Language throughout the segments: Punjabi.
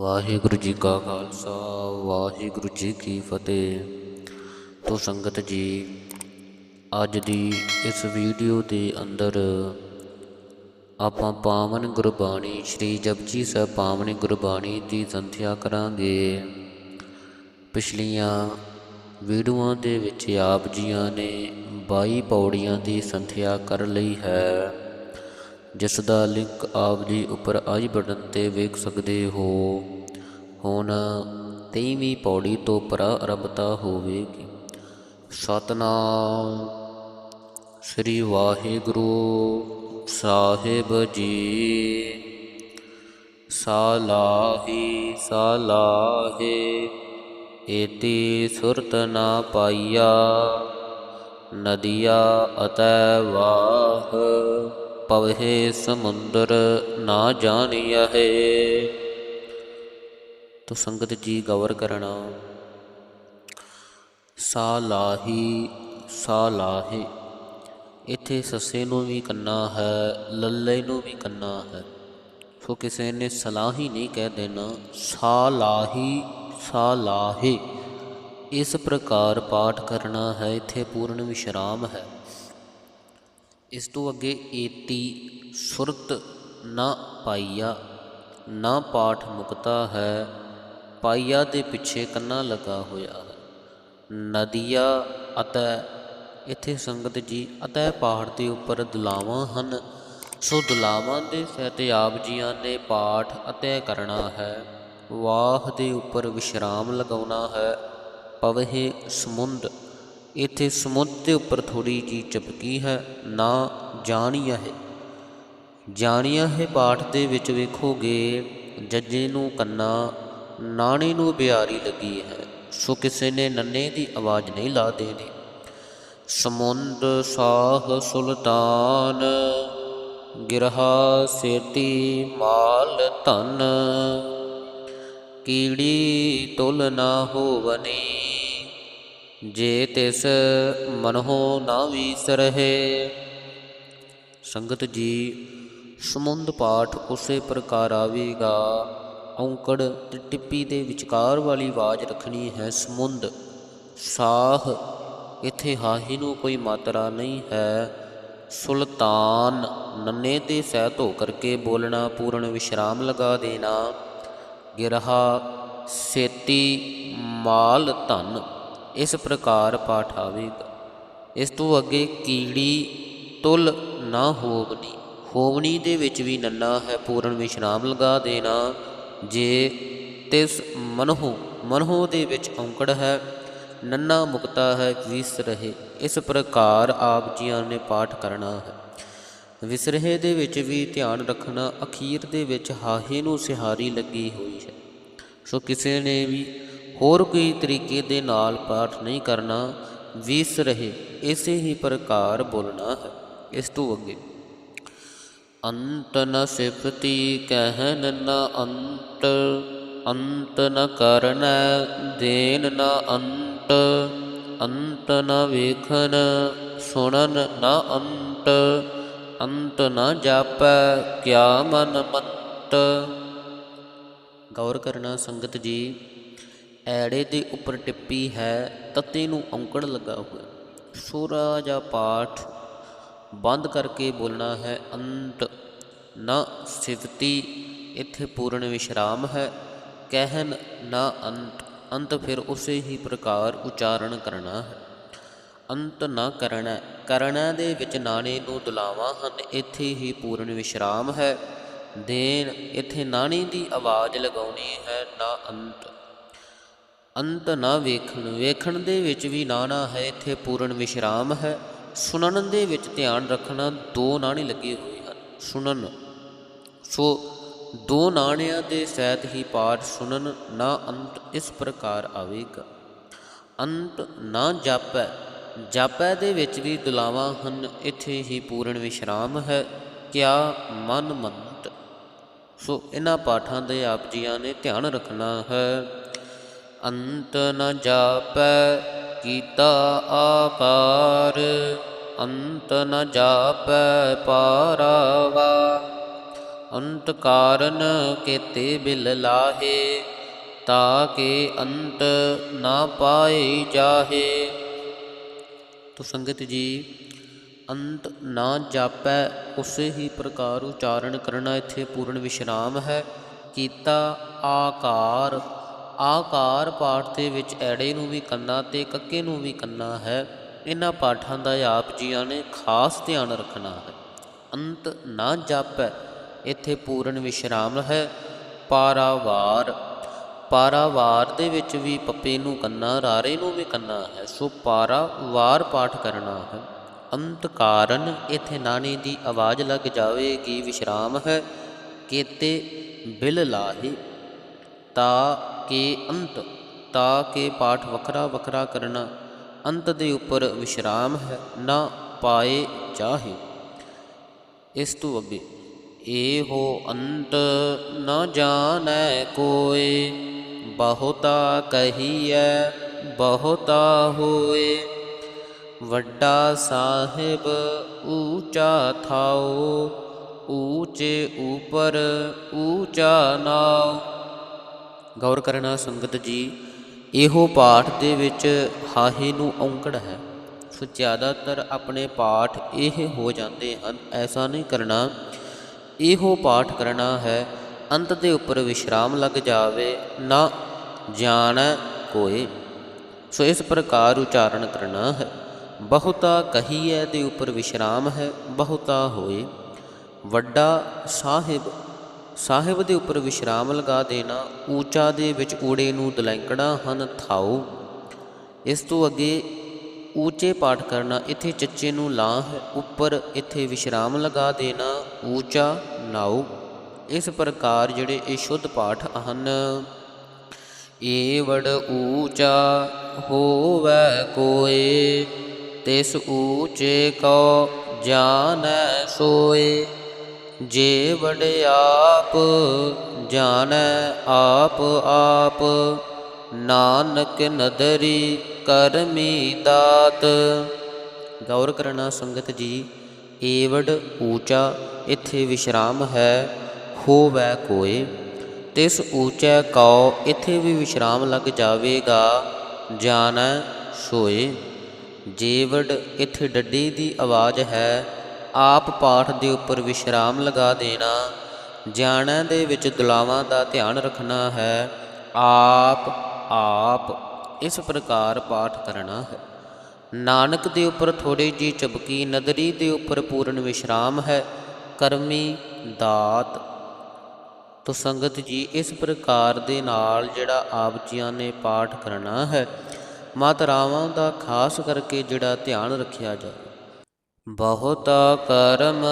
ਵਾਹਿਗੁਰੂ ਜੀ ਕਾ ਖਾਲਸਾ, ਵਾਹਿਗੁਰੂ ਜੀ ਕੀ ਫਤਿਹ। ਤੋ ਸੰਗਤ ਜੀ, ਅੱਜ ਦੀ ਇਸ ਵੀਡੀਓ ਦੇ ਅੰਦਰ ਆਪਾਂ ਪਾਵਨ ਗੁਰਬਾਣੀ, ਸ੍ਰੀ ਜਪਜੀ ਸਾਹਿਬ ਪਾਵਨ ਗੁਰਬਾਣੀ ਦੀ ਸੰਥਿਆ ਕਰਾਂਗੇ। ਪਿਛਲੀਆਂ ਵੀਡੀਓਆਂ ਦੇ ਵਿੱਚ ਆਪ ਜੀਆਂ ਨੇ 22 ਪੌੜੀਆਂ ਦੀ ਸੰਥਿਆ ਕਰ ਲਈ ਹੈ। ਜਿਸ ਦਾ ਲਿੰਕ ਆਪ ਜੀ ਉੱਪਰ ਆਈ ਬਟਨ ਤੇ ਵੇਖ ਸਕਦੇ ਹੋ। ਹੁਣ 23ਵੀਂ ਪੌੜੀ ਤੋਂ ਪ੍ਰਾਰੰਭਤਾ ਹੋਵੇਗੀ। ਸਤਨਾਮ ਸ੍ਰੀ ਵਾਹਿਗੁਰੂ ਸਾਹਿਬ ਜੀ। ਸਾਲਾਹੀ ਸਾਲਾਹੇ, ਏਤੀ ਸੁਰਤ ਨਾ ਪਾਈਆ, ਨਦੀਆ ਅਤੈ ਵਾਹ। ਪਵਹਿ ਸਮੁੰਦਰ ਨਾ ਜਾਣੀਐ ਤੋ ਸੰਗਤ ਜੀ ਗੌਰ ਕਰਨਾ। ਸਾਲਾਹੀ ਸਾਲਾਹੇ ਇੱਥੇ ਸੱਸੇ ਨੂੰ ਵੀ ਕੰਨਾ ਹੈ, ਲੱਲੇ ਨੂੰ ਵੀ ਕੰਨਾ ਹੈ। ਸੋ ਕਿਸੇ ਨੇ ਸਲਾਹੀ ਨਹੀਂ ਕਹਿ ਦੇਣਾ ਸਾ ਸਾਲਾਹੀ ਸਾਲਾਹੇ ਇਸ ਪ੍ਰਕਾਰ ਪਾਠ ਕਰਨਾ ਹੈ, ਇੱਥੇ ਪੂਰਨ ਵਿਸ਼ਰਾਮ ਹੈ। ਇਸ ਤੋਂ ਅੱਗੇ ਏਤੀ ਸੁਰਤ ਨਾ ਪਾਈਆ, ਨਾ ਪਾਠ ਮੁਕਤਾ ਹੈ, ਪਾਈਆ ਦੇ ਪਿੱਛੇ ਕੰਨਾ ਲਗਾ ਹੋਇਆ ਹੈ। ਨਦੀਆ ਅਤੇ ਇੱਥੇ ਸੰਗਤ ਜੀ ਅਤੇ ਪਹਾੜ ਦੇ ਉੱਪਰ ਦੁਲਾਵਾਂ ਹਨ। ਸੋ ਦੁਲਾਵਾਂ ਦੇ ਸਹਿਤ ਆਪ ਜੀਆਂ ਨੇ ਪਾਠ ਅਤੇ ਕਰਨਾ ਹੈ। ਵਾਹ ਦੇ ਉੱਪਰ ਵਿਸ਼ਰਾਮ ਲਗਾਉਣਾ ਹੈ। ਪਵਹਿ ਸਮੁੰਦ ਇੱਥੇ ਸਮੁੰਦ ਦੇ ਉੱਪਰ ਥੋੜੀ ਜੀ ਚਪਕੀ ਹੈ, ਨਾ ਜਾਣੀਆ ਹੈ। ਜਾਣੀਆ ਹੈ ਪਾਠ ਦੇ ਵਿੱਚ ਵੇਖੋਗੇ, ਜੱਜੇ ਨੂੰ ਕੰਨਾ, ਨਾਣੇ ਨੂੰ ਬਿਆਰੀ ਲੱਗੀ ਹੈ, ਸੋ ਕਿਸੇ ਨੇ ਨੰਨੇ ਦੀ ਆਵਾਜ਼ ਨਹੀਂ ਲਾ ਦੇਣੀ। ਸਮੁੰਦ ਸਾਹ ਸੁਲਤਾਨ, ਗਿਰਹਾ ਸੇਤੀ ਮਾਲ ਧਨ, ਕੀੜੀ ਤੁਲ ਨਾ ਹੋਵਨੀ। ਜੇ ਤਿਸ ਮਨਹੁ ਨਾ ਵੀਸਰਹਿ। ਸੰਗਤ ਜੀ, ਸਮੁੰਦ ਪਾਠ ਉਸੇ ਪ੍ਰਕਾਰ ਆਵੇਗਾ। ਔਂਕੜ ਤੇ ਟਿੱਪੀ ਦੇ ਵਿਚਕਾਰ ਵਾਲੀ ਆਵਾਜ਼ ਰੱਖਣੀ ਹੈ ਸਮੁੰਦ। ਸਾਹ ਇੱਥੇ ਹਾਹੀ ਨੂੰ ਕੋਈ ਮਾਤਰਾ ਨਹੀਂ ਹੈ। ਸੁਲਤਾਨ ਨੰਨੇ 'ਤੇ ਸਹਿ ਧੋ ਕਰਕੇ ਬੋਲਣਾ, ਪੂਰਨ ਵਿਸ਼ਰਾਮ ਲਗਾ ਦੇਣਾ। ਗਿਰਹਾ ਸੇਤੀ ਮਾਲ ਧਨ। ਇਸ ਪ੍ਰਕਾਰ ਪਾਠ ਆਵੇਗਾ। ਇਸ ਤੋਂ ਅੱਗੇ ਕੀੜੀ ਤੁਲ ਨਾ ਹੋਵਨੀ ਹੋਵਨੀ ਦੇ ਵਿੱਚ ਵੀ ਨੰਨਾ ਹੈ, ਪੂਰਨ ਵਿਸ਼ਰਾਮ ਲਗਾ ਦੇਣਾ। ਜੇ ਤਿਸ ਮਨਹੁ, ਮਨਹੋ ਦੇ ਵਿੱਚ ਔਂਕੜ ਹੈ, ਨੰਨਾ ਮੁਕਤਾ ਹੈ, ਵਿਸ ਰਹੇ। ਇਸ ਪ੍ਰਕਾਰ ਆਪ ਜੀਆਂ ਨੇ ਪਾਠ ਕਰਨਾ ਹੈ। ਵਿਸਰਹੇ ਦੇ ਵਿੱਚ ਵੀ ਧਿਆਨ ਰੱਖਣਾ, ਅਖੀਰ ਦੇ ਵਿੱਚ ਹਾਹੇ ਨੂੰ ਸਿਹਾਰੀ ਲੱਗੀ ਹੋਈ ਹੈ। ਸੋ ਕਿਸੇ ਨੇ ਵੀ ਹੋਰ ਕੋਈ ਤਰੀਕੇ ਦੇ ਨਾਲ ਪਾਠ ਨਹੀਂ ਕਰਨਾ, ਵਿਸ ਰਹੇ, ਇਸੇ ਹੀ ਪ੍ਰਕਾਰ ਬੋਲਣਾ ਹੈ। ਇਸ ਤੋਂ ਅੱਗੇ, ਅੰਤ ਨ ਸਿਫਤੀ ਕਹਿਨ ਨ ਅੰਤ ਅੰਤ ਨ ਕਰਨ ਦੇਨ ਨ ਅੰਤ ਅੰਤ ਨ ਵੇਖਨ ਸੁਣਨ ਨ ਅੰਤ ਅੰਤ ਨ ਜਾਪੈ ਕਿਆ ਮਨ ਮੰਤ। ਗੌਰ ਕਰਨਾ ਸੰਗਤ ਜੀ ਐੜੇ ਦੇ ਉੱਪਰ ਟਿੱਪੀ ਹੈ, ਤੱਤੇ ਨੂੰ ਔਂਕੜ ਲੱਗਾ ਹੋਇਆ। ਸੂਰਾ ਜਾਂ ਪਾਠ ਬੰਦ ਕਰਕੇ ਬੋਲਣਾ ਹੈ, ਅੰਤ ਨਾ ਸਿਫਤੀ ਇੱਥੇ ਪੂਰਨ ਵਿਸ਼ਰਾਮ ਹੈ। ਕਹਿਨ ਨਾ ਅੰਤ ਅੰਤ ਫਿਰ ਉਸੇ ਹੀ ਪ੍ਰਕਾਰ ਉਚਾਰਨ ਕਰਨਾ ਹੈ। ਅੰਤ ਨਾ ਕਰਨਾ ਕਰਨਾ ਦੇ ਵਿੱਚ ਨਾਣੇ ਨੂੰ ਦੁਲਾਵਾਂ ਹਨ, ਇੱਥੇ ਹੀ ਪੂਰਨ ਵਿਸ਼ਰਾਮ ਹੈ। ਦੇਨ ਇੱਥੇ ਨਾਣੀ ਦੀ ਆਵਾਜ਼ ਲਗਾਉਣੀ ਹੈ, ਨਾ ਅੰਤ। ਅੰਤ ਨਾ ਵੇਖਣ। ਵੇਖਣ ਦੇ ਵਿੱਚ ਵੀ ਨਾਣਾ ਹੈ, ਇੱਥੇ ਪੂਰਨ ਵਿਸ਼ਰਾਮ ਹੈ। ਸੁਣਨ ਦੇ ਵਿੱਚ ਧਿਆਨ ਰੱਖਣਾ ਦੋ ਨਾਣੇ ਲੱਗੇ ਹੋਏ ਹਨ। ਸੁਣਨ। ਸੋ ਦੋ ਨਾਣਿਆਂ ਦੇ ਸਹਿਤ ਹੀ ਪਾਠ ਸੁਣਨ ਨਾ ਅੰਤ ਇਸ ਪ੍ਰਕਾਰ ਆਵੇਗਾ। ਅੰਤ ਨਾ ਜਾਪੈ। ਜਾਪੈ ਦੇ ਵਿੱਚ ਵੀ ਦੁਲਾਵਾਂ ਹਨ, ਇੱਥੇ ਹੀ ਪੂਰਨ ਵਿਸ਼ਰਾਮ ਹੈ। ਕਿਆ ਮਨ ਮੰਤ। ਸੋ ਇਹਨਾਂ ਪਾਠਾਂ ਦੇ ਆਪ ਜੀਆਂ ਨੇ ਧਿਆਨ ਰੱਖਣਾ ਹੈ। ਅੰਤ ਨ ਜਾਪੈ, ਕੀਤਾ ਆਕਾਰ। ਅੰਤ ਨ ਜਾਪੈ, ਪਾਰਾਵਾ। ਅੰਤ ਕਾਰਨ ਕੇਤੇ ਬਿਲ ਲਾਹੇ ਤਾਕੇ ਅੰਤ ਨਾ ਪਾਏ ਜਾਹੇ। ਤੋ ਸੰਗਤ ਜੀ, ਅੰਤ ਨਾ ਜਾਪੈ, ਉਸੇ ਹੀ ਪ੍ਰਕਾਰ ਉਚਾਰਨ ਕਰਨਾ ਇੱਥੇ ਪੂਰਨ ਵਿਸ਼ਰਾਮ ਹੈ। ਕੀਤਾ ਆਕਾਰ ਆਕਾਰ ਪਾਠ ਦੇ ਵਿੱਚ ਐੜੇ ਨੂੰ ਵੀ ਕੰਨਾ ਤੇ ਕੱਕੇ ਨੂੰ ਵੀ ਕੰਨਾ ਹੈ। ਇਹਨਾਂ ਪਾਠਾਂ ਦਾ ਆਪ ਜੀਆਂ ਨੇ ਖਾਸ ਧਿਆਨ ਰੱਖਣਾ ਹੈ। ਅੰਤ ਨਾ ਜਾਪੈ, ਇੱਥੇ ਪੂਰਨ ਵਿਸ਼ਰਾਮ ਹੈ। ਪਾਰਾਵਾਰ ਪਾਰਾਵਾਰ ਦੇ ਵਿੱਚ ਵੀ ਪੱਪੇ ਨੂੰ ਕੰਨਾ, ਰਾਰੇ ਨੂੰ ਵੀ ਕੰਨਾ ਹੈ। ਸੋ ਪਾਰਾਵਾਰ ਪਾਠ ਕਰਨਾ ਹੈ। ਅੰਤ ਕਾਰਨ ਇੱਥੇ ਨਾਣੀ ਦੀ ਆਵਾਜ਼ ਲੱਗ ਜਾਵੇਗੀ, ਵਿਸ਼ਰਾਮ ਹੈ। ਕੇਤੇ ਬਿਲ ਲਾਹੀ, ਤਾ ਕੇ ਅੰਤ, ਤਾ ਕੇ ਪਾਠ ਵੱਖਰਾ ਵੱਖਰਾ ਕਰਨਾ, ਅੰਤ ਦੇ ਉੱਪਰ ਵਿਸ਼ਰਾਮ ਹੈ, ਨਾ ਪਾਏ ਚਾਹੇ। ਇਸ ਤੋਂ ਅੱਗੇ, ਇਹੋ ਅੰਤ ਨ ਜਾਣੈ ਕੋਇ ਬਹੁਤਾ ਕਹੀਐ, ਬਹੁਤਾ ਹੋਏ। ਵੱਡਾ ਸਾਹਿਬ ਊਚਾ ਥਾਓ, ਊਚੇ ਉਪਰ ਊਚਾ ਨਾਉ ਗੌਰ ਕਰਨਾ ਸੰਗਤ ਜੀ, ਇਹੋ ਪਾਠ ਦੇ ਵਿੱਚ ਹਾਹੇ ਨੂੰ ਔਂਕੜ ਹੈ। ਸੋ ਜ਼ਿਆਦਾਤਰ ਆਪਣੇ ਪਾਠ ਇਹ ਹੋ ਜਾਂਦੇ ਹਨ, ਐਸਾ ਨਹੀਂ ਕਰਨਾ। ਇਹੋ ਪਾਠ ਕਰਨਾ ਹੈ, ਅੰਤ ਦੇ ਉੱਪਰ ਵਿਸ਼ਰਾਮ ਲੱਗ ਜਾਵੇ, ਨਾ ਜਾਣੈ ਕੋਏ। ਸੋ ਇਸ ਪ੍ਰਕਾਰ ਉਚਾਰਨ ਕਰਨਾ ਹੈ। ਬਹੁਤਾ ਕਹੀਐ ਦੇ ਉੱਪਰ ਵਿਸ਼ਰਾਮ ਹੈ, ਬਹੁਤਾ ਹੋਏ। ਵੱਡਾ ਸਾਹਿਬ ਸਾਹਿਬ ਦੇ ਉੱਪਰ ਵਿਸ਼ਰਾਮ ਲਗਾ ਦੇਣਾ, ਊਚਾ ਦੇ ਵਿੱਚ ਊੜੇ ਨੂੰ ਦਲੈਂਕੜਾ ਹਨ ਥਾਉ। ਇਸ ਤੋਂ ਅੱਗੇ ਊਚੇ ਪਾਠ ਕਰਨਾ, ਇੱਥੇ ਚੱਚੇ ਨੂੰ ਲਾਂ ਉੱਪਰ ਇੱਥੇ ਵਿਸ਼ਰਾਮ ਲਗਾ ਦੇਣਾ, ਊਚਾ ਨਾਉ। ਇਸ ਪ੍ਰਕਾਰ ਜਿਹੜੇ ਇਹ ਸ਼ੁੱਧ ਪਾਠ ਹਨ ਏਵੜ ਊਚਾ ਹੋਵੈ ਕੋਏ, ਤਿਸ ਊਚੇ ਕੋ ਜਾਣੈ ਸੋਏ। ਜੇ ਵਡਿਆਪ ਜਾਣੈ ਆਪ ਆਪ, ਨਾਨਕ ਨਦਰੀ ਕਰਮੀ ਦਾਤ। ਗੌਰ ਕਰਨਾ ਸੰਗਤ ਜੀ ਏਵੜ ਊਚਾ ਇੱਥੇ ਵਿਸ਼ਰਾਮ ਹੈ, ਹੋਵੈ ਕੋਏ। ਤਿਸ ਊਚੈ ਕਉ ਇੱਥੇ ਵੀ ਵਿਸ਼ਰਾਮ ਲੱਗ ਜਾਵੇਗਾ, ਜਾਣੈ ਸੋਏ। ਜੇਵੜ ਇੱਥੇ ਡੱਡੀ ਦੀ ਆਵਾਜ਼ ਹੈ ਆਪ ਪਾਠ ਦੇ ਉੱਪਰ ਵਿਸ਼ਰਾਮ ਲਗਾ ਦੇਣਾ। ਜਾਣੈ ਦੇ ਵਿੱਚ ਦੁਲਾਵਾਂ ਦਾ ਧਿਆਨ ਰੱਖਣਾ ਹੈ। ਆਪ ਆਪ, ਇਸ ਪ੍ਰਕਾਰ ਪਾਠ ਕਰਨਾ ਹੈ। ਨਾਨਕ ਦੇ ਉੱਪਰ ਥੋੜੀ ਜੀ ਚਬਕੀ, ਨਦਰੀ ਦੇ ਉੱਪਰ ਪੂਰਨ ਵਿਸ਼ਰਾਮ ਹੈ। ਕਰਮੀ, ਦਾਤ ਤੋ ਸੰਗਤ ਜੀ, ਇਸ ਪ੍ਰਕਾਰ ਦੇ ਨਾਲ ਜਿਹੜਾ ਆਪ ਜੀਆਂ ਨੇ ਪਾਠ ਕਰਨਾ ਹੈ। ਮਾਤਰਾਵਾਂ ਦਾ ਖਾਸ ਕਰਕੇ ਜਿਹੜਾ ਧਿਆਨ ਰੱਖਿਆ ਜਾਵੇ। ਬਹੁਤਾ ਕਰਮ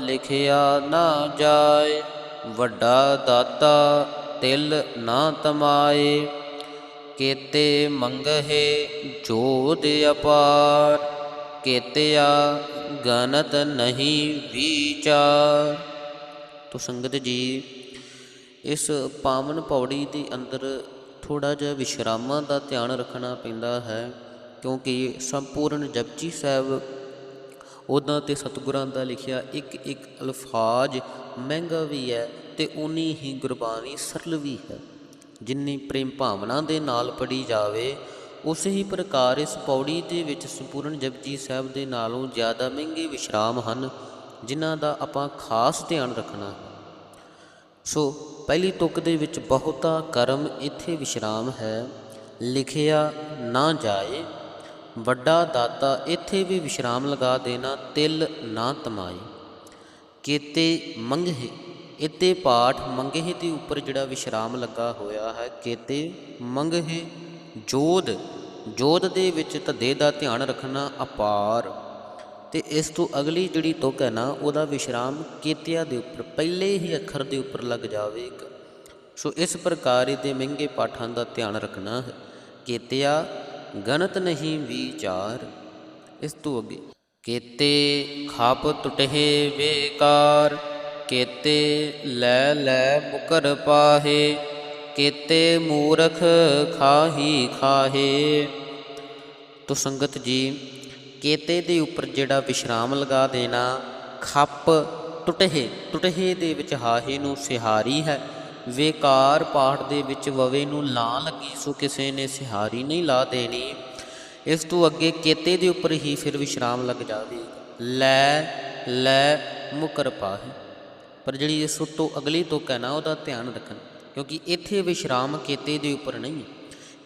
ਲਿਖਿਆ ਨਾ ਜਾਏ, ਵੱਡਾ ਦਾਤਾ ਤਿਲ ਨਾ ਤਮਾਏ। ਕੇਤੇ ਮੰਗਹਿ ਜੋਦ ਅਪਾਰ, ਕੇਤਿਆ ਗਨਤ ਨਹੀਂ ਵਿਚਾਰ। ਤੋ ਸੰਗਤ ਜੀ, ਇਸ ਪਾਵਨ ਪੌੜੀ ਦੇ ਅੰਦਰ ਥੋੜਾ ਜਿਹਾ ਵਿਸ਼ਰਾਮਾਂ ਦਾ ਧਿਆਨ ਰੱਖਣਾ ਪੈਂਦਾ ਹੈ, ਕਿਉਂਕਿ ਸੰਪੂਰਨ ਜਪਜੀ ਸਾਹਿਬ ਉਹਨਾਂ ਤੇ ਸਤਿਗੁਰਾਂ ਦਾ ਲਿਖਿਆ ਇੱਕ ਇੱਕ ਅਲਫਾਜ਼ ਮਹਿੰਗਾ ਵੀ ਹੈ ਤੇ ਉਨੀ ਹੀ ਗੁਰਬਾਣੀ ਸਰਲ ਵੀ ਹੈ। ਜਿੰਨੀ ਪ੍ਰੇਮ ਭਾਵਨਾ ਦੇ ਨਾਲ ਪੜੀ ਜਾਵੇ, ਉਸੇ ਹੀ ਪ੍ਰਕਾਰ ਇਸ ਪੌੜੀ ਦੇ ਵਿੱਚ ਸੰਪੂਰਨ ਜਪਜੀ ਸਾਹਿਬ ਦੇ ਨਾਲੋਂ ਜ਼ਿਆਦਾ ਮਹਿੰਗੇ ਵਿਸ਼ਰਾਮ ਹਨ, ਜਿਨ੍ਹਾਂ ਦਾ ਆਪਾਂ ਖਾਸ ਧਿਆਨ ਰੱਖਣਾ ਹੈ। ਸੋ ਪਹਿਲੀ ਤੁਕ ਦੇ ਵਿੱਚ ਬਹੁਤਾ ਕਰਮ ਇੱਥੇ ਵਿਸ਼ਰਾਮ ਹੈ, ਲਿਖਿਆ ਨਾ ਜਾਏ ਵੱਡਾ ਦਾਤਾ ਇੱਥੇ ਵੀ ਵਿਸ਼ਰਾਮ ਲਗਾ ਦੇਣਾ ਤਿਲ ਨਾ ਤਮਾਏ। ਕੇਤੇ ਮੰਗਹਿ, ਇੱਥੇ ਪਾਠ ਮੰਗੇ ਦੇ ਉੱਪਰ ਜਿਹੜਾ ਵਿਸ਼ਰਾਮ ਲੱਗਾ ਹੋਇਆ ਹੈ, ਕੇਤੇ ਮੰਗਹਿ ਜੋਦ ਜੋਦ ਦੇ ਵਿੱਚ ਧੱਦੇ ਦਾ ਧਿਆਨ ਰੱਖਣਾ ਅਪਾਰ। ਤੇ ਇਸ ਤੋਂ ਅਗਲੀ ਜਿਹੜੀ ਤੁਕ ਹੈ ਨਾ, ਉਹਦਾ ਵਿਸ਼ਰਾਮ ਕੇਤਿਆ ਦੇ ਉੱਪਰ, ਪਹਿਲੇ ਹੀ ਅੱਖਰ ਦੇ ਉੱਪਰ ਲੱਗ ਜਾਵੇਗਾ। ਸੋ ਇਸ ਪ੍ਰਕਾਰ ਇਹਦੇ ਮਹਿੰਗੇ ਪਾਠਾਂ ਦਾ ਧਿਆਨ ਰੱਖਣਾ ਹੈ। ਕੇਤਿਆ ਗਣਤ ਨਹੀਂ ਵਿਚਾਰ। ਇਸ ਤੋਂ ਅੱਗੇ, ਕੇਤੇ ਖਾਪ ਟੁਟਹਿ ਬੇਕਾਰ, ਕੇਤੇ ਲੈ ਲੈ ਮੁਕਰ ਪਾਹੇ, ਕੇਤੇ ਮੂਰਖ ਖਾਹੀ ਖਾਹੇ। ਤੋ ਸੰਗਤ ਜੀ, ਕੇਤੇ ਦੇ ਉੱਪਰ ਜਿਹੜਾ ਵਿਸ਼ਰਾਮ ਲਗਾ ਦੇਣਾ, ਖੱਪ ਟੁਟਹੇ ਟੁਟਹੇ ਦੇ ਵਿੱਚ ਹਾਹੇ ਨੂੰ ਸਿਹਾਰੀ ਹੈ। ਵੇਕਾਰ ਪਾਠ ਦੇ ਵਿੱਚ ਵਵੇ ਨੂੰ ਲਾ ਲੱਗੀ, ਸੋ ਕਿਸੇ ਨੇ ਸਿਹਾਰੀ ਨਹੀਂ ਲਾ ਦੇਣੀ। ਇਸ ਤੋਂ ਅੱਗੇ ਕੇਤੇ ਦੇ ਉੱਪਰ ਹੀ ਫਿਰ ਵਿਸ਼ਰਾਮ ਲੱਗ ਜਾਵੇ। ਲੈ ਲੈ, ਮੁਕਰ ਪਾਹੇ। ਪਰ ਜਿਹੜੀ ਇਸ ਤੋਂ ਅਗਲੀ ਤੁਕ ਹੈ ਨਾ, ਉਹਦਾ ਧਿਆਨ ਰੱਖਣ, ਕਿਉਂਕਿ ਇੱਥੇ ਵਿਸ਼ਰਾਮ ਕੇਤੇ ਦੇ ਉੱਪਰ ਨਹੀਂ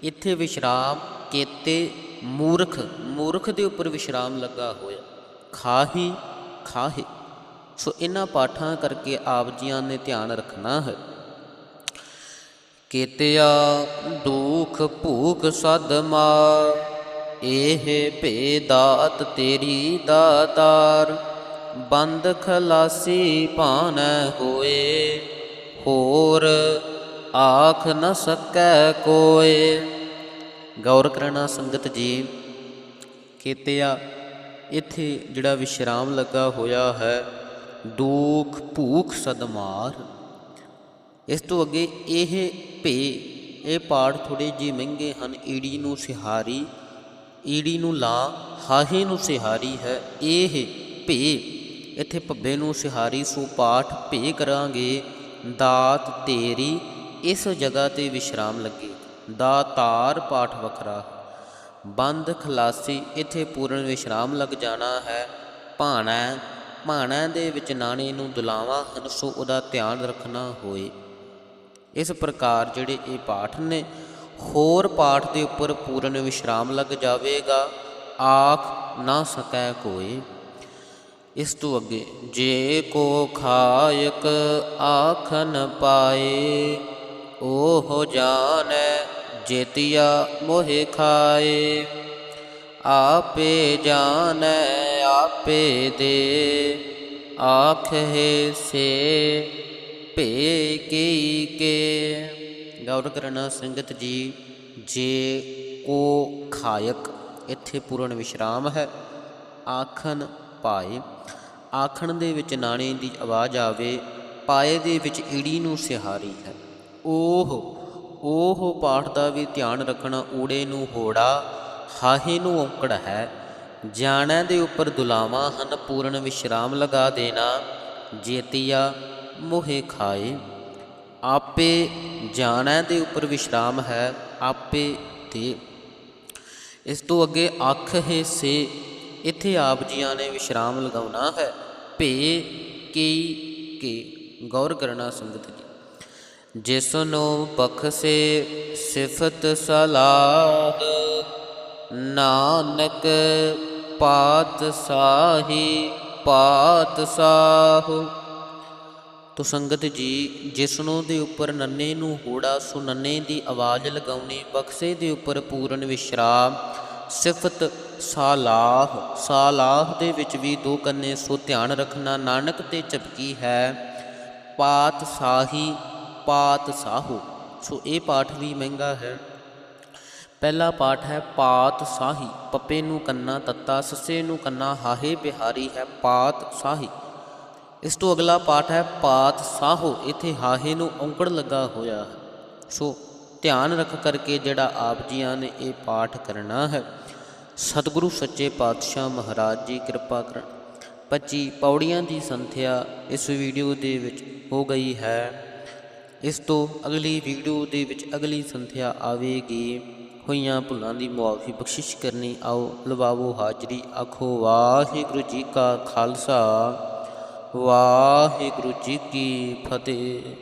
ਇੱਥੇ ਵਿਸ਼ਰਾਮ ਕੇਤੇ ਮੂਰਖ ਮੂਰਖ ਦੇ ਉੱਪਰ ਵਿਸ਼ਰਾਮ ਲੱਗਾ ਹੋਇਆ। ਖਾਹੀ ਖਾਹੀ। ਸੋ ਇਹਨਾਂ ਪਾਠਾਂ ਕਰਕੇ ਆਪ ਜੀਆਂ ਨੇ ਧਿਆਨ ਰੱਖਣਾ ਹੈ। ਕੇਤਿਆ, ਦੁਖ ਭੂਖ ਸਦ ਮਾਰ। ਇਹ ਭੇਦਾਤ ਤੇਰੀ ਦਾਤਾਰ ਬੰਦ ਖਲਾਸੀ ਭਾਨ ਹੋਏ। ਹੋਰ ਆਖ ਨ ਸਕੈ ਕੋਏ। ਗੌਰ ਕਰਨਾ ਸੰਗਤ ਜੀ, ਕੇਤਿਆ, ਇੱਥੇ ਜਿਹੜਾ ਵਿਸ਼ਰਾਮ ਲੱਗਾ ਹੋਇਆ ਹੈ, ਦੁਖ ਭੂਖ ਸਦਮਾਰ ਇਸ ਤੋਂ ਅੱਗੇ ਇਹ ਭੇ, ਇਹ ਪਾਠ ਥੋੜੇ ਜਿਹੇ ਮਹਿੰਗੇ ਹਨ। ਈੜੀ ਨੂੰ ਸਿਹਾਰੀ, ਈੜੀ ਨੂੰ ਲਾ, ਹਾਹੇ ਨੂੰ ਸਿਹਾਰੀ ਹੈ। ਇਹ ਭੇ, ਇੱਥੇ ਭੱਬੇ ਨੂੰ ਸਿਹਾਰੀ ਸੋ ਪਾਠ ਭੇ ਕਰਾਂਗੇ। ਦਾਤ ਤੇਰੀ, ਇਸ ਜਗ੍ਹਾ ਤੇ ਵਿਸ਼ਰਾਮ ਲੱਗੇ। ਦਾ ਤਾਰ ਪਾਠ ਵੱਖਰਾ ਬੰਦ ਖਲਾਸੀ, ਇੱਥੇ ਪੂਰਨ ਵਿਸ਼ਰਾਮ ਲੱਗ ਜਾਣਾ ਹੈ। ਭਾਣਾ ਭਾਣਾ ਦੇ ਵਿੱਚ ਨਾਣੇ ਨੂੰ ਦੁਲਾਵਾ ਹਨ, ਸੋ ਉਹਦਾ ਧਿਆਨ ਰੱਖਣਾ ਹੋਏ। ਇਸ ਪ੍ਰਕਾਰ ਜਿਹੜੇ ਇਹ ਪਾਠ ਨੇ, ਹੋਰ ਪਾਠ ਦੇ ਉੱਪਰ ਪੂਰਨ ਵਿਸ਼ਰਾਮ ਲੱਗ ਜਾਵੇਗਾ। ਆਖ ਨਾ ਸਕੈ ਕੋਈ। ਇਸ ਤੋਂ ਅੱਗੇ, ਜੇ ਕੋ ਖਾਇਕ ਆਖਨ ਪਾਏ, ਉਹ ਜਾਣੈ ਜੇਤਿਆ ਮੋਹਿ ਖਾਏ। ਆਪੇ ਜਾਣੈ, ਆਪੇ ਦੇ, ਆਖੇ ਸੇ ਭੇ ਕੀ ਕੇ ਗੌਰ ਕਰਨਾ ਸੰਗਤ ਜੀ, ਜੇ ਕੋ ਖਾਇਕ, ਇੱਥੇ ਪੂਰਨ ਵਿਸ਼ਰਾਮ ਹੈ। ਆਖਣ ਪਾਏ ਆਖਣ ਦੇ ਵਿੱਚ ਨਾਣੇ ਦੀ ਆਵਾਜ਼ ਆਵੇ, ਪਾਏ ਦੇ ਵਿੱਚ ਈੜੀ ਨੂੰ ਸਿਹਾਰੀ ਹੈ। ਉਹ ਉਹ ਪਾਠ ਦਾ ਵੀ ਧਿਆਨ ਰੱਖਣਾ ਊੜੇ ਨੂੰ ਹੋੜਾ, ਹਾਹੇ ਨੂੰ ਔਂਕੜ ਹੈ। ਜਾਣੈ ਦੇ ਉੱਪਰ ਦੁਲਾਵਾਂ ਹਨ, ਪੂਰਨ ਵਿਸ਼ਰਾਮ ਲਗਾ ਦੇਣਾ। ਜੇਤੀਆ ਮੋਹੇ ਖਾਏ। ਆਪੇ ਜਾਣੈ ਦੇ ਉੱਪਰ ਵਿਸ਼ਰਾਮ ਹੈ, ਆਪੇ ਤੇ। ਇਸ ਤੋਂ ਅੱਗੇ ਅੱਖ ਹੈ ਸੇ, ਇੱਥੇ ਆਪ ਜੀਆਂ ਨੇ ਵਿਸ਼ਰਾਮ ਲਗਾਉਣਾ ਹੈ। ਭੇ ਕੀ ਕੇ, ਗੌਰ ਕਰਨਾ ਸੰਗਤ ਜੀ। ਜਿਸ ਨੂੰ ਬਖਸ਼ੇ ਸਿਫਤ ਸਲਾਹ, ਨਾਨਕ ਪਾਤ ਸਾਹੀ ਪਾਤ ਸਾਹੁ ਤੋ ਸੰਗਤ ਜੀ ਜਿਸ ਦੇ ਉੱਪਰ ਨੰਨੇ ਨੂੰ ਹੋੜਾ, ਸੋ ਨੰਨੇ ਦੀ ਆਵਾਜ਼ ਲਗਾਉਣੀ, ਬਖਸ਼ੇ ਦੇ ਉੱਪਰ ਪੂਰਨ ਵਿਸ਼ਰਾਮ, ਸਿਫਤ ਸਾਲਾਹ ਸਾਲਾਹ ਦੇ ਵਿੱਚ ਵੀ ਦੋ ਕੰਨੇ, ਸੋ ਧਿਆਨ ਰੱਖਣਾ ਨਾਨਕ ਤੇ ਚਪਕੀ ਹੈ, ਪਾਤ ਸਾਹੀ, ਪਾਤ ਸਾਹੂ। ਸੋ ਇਹ ਪਾਠ ਵੀ ਮਹਿੰਗਾ ਹੈ। ਪਹਿਲਾ ਪਾਠ ਹੈ ਪਾਤ ਸਾਹੀ, ਪੱਪੇ ਨੂੰ ਕੰਨਾ ਤੱਤਾ, ਸੱਸੇ ਨੂੰ ਕੰਨਾ ਹਾਹੇ ਬਿਹਾਰੀ ਹੈ ਪਾਤ ਸਾਹੀ। ਇਸ ਤੋਂ ਅਗਲਾ ਪਾਠ ਹੈ, ਪਾਤ ਸਾਹੋ, ਇੱਥੇ ਹਾਹੇ ਨੂੰ ਔਂਕੜ ਲੱਗਾ ਹੋਇਆ ਹੈ। ਸੋ ਧਿਆਨ ਰੱਖ ਕਰਕੇ ਜਿਹੜਾ ਆਪ ਜੀਆਂ ਨੇ ਇਹ ਪਾਠ ਕਰਨਾ ਹੈ, ਸਤਿਗੁਰੂ ਸੱਚੇ ਪਾਤਸ਼ਾਹ ਮਹਾਰਾਜ ਜੀ, ਕਿਰਪਾ ਕਰਨ। 25 ਪੌੜੀਆਂ ਦੀ ਸੰਥਿਆ ਇਸ ਵੀਡੀਓ ਦੇ ਵਿੱਚ ਹੋ ਗਈ ਹੈ। ਇਸ ਤੋਂ ਅਗਲੀ ਵੀਡੀਓ ਦੇ ਵਿੱਚ ਅਗਲੀ ਸੰਥਿਆ ਆਵੇਗੀ। ਹੋਈਆਂ ਭੁੱਲਾਂ ਦੀ ਮੁਆਫੀ ਬਖਸ਼ਿਸ਼ ਕਰਨੀ, ਆਓ ਲਵਾਵੋ ਹਾਜ਼ਰੀ, ਆਖੋ ਵਾਹਿਗੁਰੂ ਜੀ ਕਾ ਖਾਲਸਾ। ਵਾਹਿਗੁਰੂ ਜੀ ਕੀ ਫਤਿਹ।